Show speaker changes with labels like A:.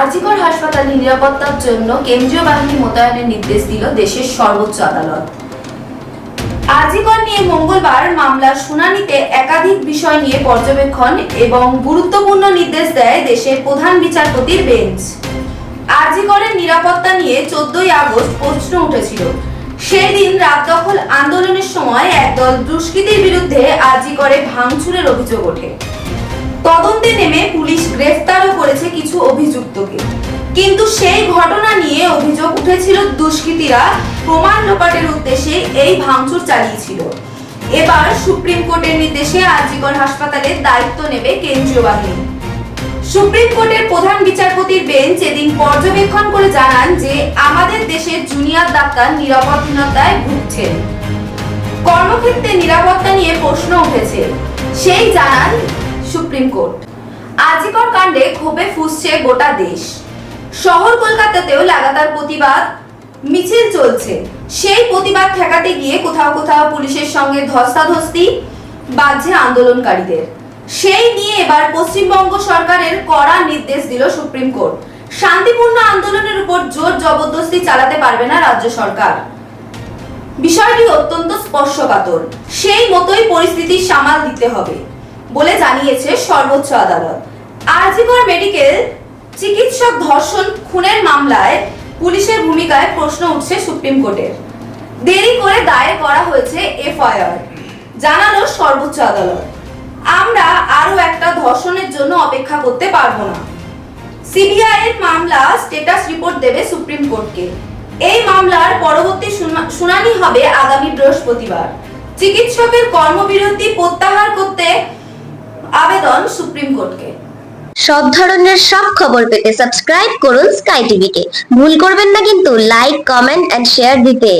A: হাসপাতালে নিরাপত্তার জন্য কেন্দ্রীয় বাহিনী মোতায়েনের নির্দেশ দিল দেশের সর্বোচ্চ আদালত। আজিকর নিয়ে মঙ্গলবার মামলার শুনানিতে একাধিক বিষয় নিয়ে পর্যবেক্ষণ এবং গুরুত্বপূর্ণ নির্দেশ দেয় দেশের প্রধান বিচারপতির বেঞ্চ। আজিকরের নিরাপত্তা নিয়ে চোদ্দই আগস্ট প্রশ্ন উঠেছিল। সেই দিন রাত দখল আন্দোলনের সময় একদল দুষ্কৃতীর বিরুদ্ধে আজিকরে ভাঙচুরের অভিযোগ ওঠে। তদন্তে নেমে পুলিশ গ্রেফতারও করেছে কিছু অভিযুক্তকে। কিন্তু সেই ঘটনা নিয়ে অভিযোগ উঠেছিল দুষ্কৃতীরা। প্রমাণ লোপাটের উদ্দেশ্যে এই ভাঙচুর চালিয়েছিল। এবার সুপ্রিম কোর্টের নির্দেশে আজিগড় হাসপাতালের দায়িত্ব নেবে কেন্দ্রীয় বাহিনী। সুপ্রিম কোর্টের প্রধান বিচারপতির বেঞ্চ এদিন পর্যবেক্ষণ করে জানান যে, আমাদের দেশের জুনিয়র ডাক্তার নিরাপত্তাহীনতায় ভুগছেন। কর্মক্ষেত্রে নিরাপত্তা নিয়ে প্রশ্ন উঠেছে। সেই জানান সুপ্রিম কোর্ট। আজিকর কাণ্ডে ক্ষোভে ফুসছে গোটা দেশ। শহর কলকাতাতেও লাগাতার প্রতিবাদ, মিছিল চলছে। সেই প্রতিবাদ ঠেকাতে গিয়ে কোথাও কোথাও পুলিশের সঙ্গে ধস্তাধস্তি বাজছে আন্দোলনকারীদের। সেই নিয়ে এবার পশ্চিমবঙ্গ সরকারের কড়া নির্দেশ দিল সুপ্রিম কোর্ট। শান্তিপূর্ণ আন্দোলনের উপর জোর জবরদস্তি চালাতে পারবে না রাজ্য সরকার। বিষয়টি অত্যন্ত স্পর্শকাতর। সেই মতোই পরিস্থিতি সামাল দিতে হবে, বলে জানিয়েছে সর্বোচ্চ আদালত। আরজিকর মেডিকেল চিকিৎসক ধর্ষণ খুনের মামলায় পুলিশের ভূমিকায় প্রশ্ন উঠছে সুপ্রিম কোর্টের দেরি করে দায়ের করা হয়েছে এফআইআর। জানালো সর্বোচ্চ আদালত। আমরা আরও একটা ধর্ষণের জন্য অপেক্ষা করতে পারব না। সিবিআই এর মামলা স্ট্যাটাস রিপোর্ট দেবে সুপ্রিম কোর্টকে। এই মামলার পরবর্তী শুনানি হবে আগামী বৃহস্পতিবার। চিকিৎসকের কর্মবিরতি প্রত্যাহার করতে আবেদন সুপ্রিম কোর্টকে।
B: সব ধরনের সব খবর পেতে সাবস্ক্রাইব করুন স্কাই টিভিকে ভুল করবেন না কিন্তু লাইক কমেন্ট এন্ড শেয়ার দিতে।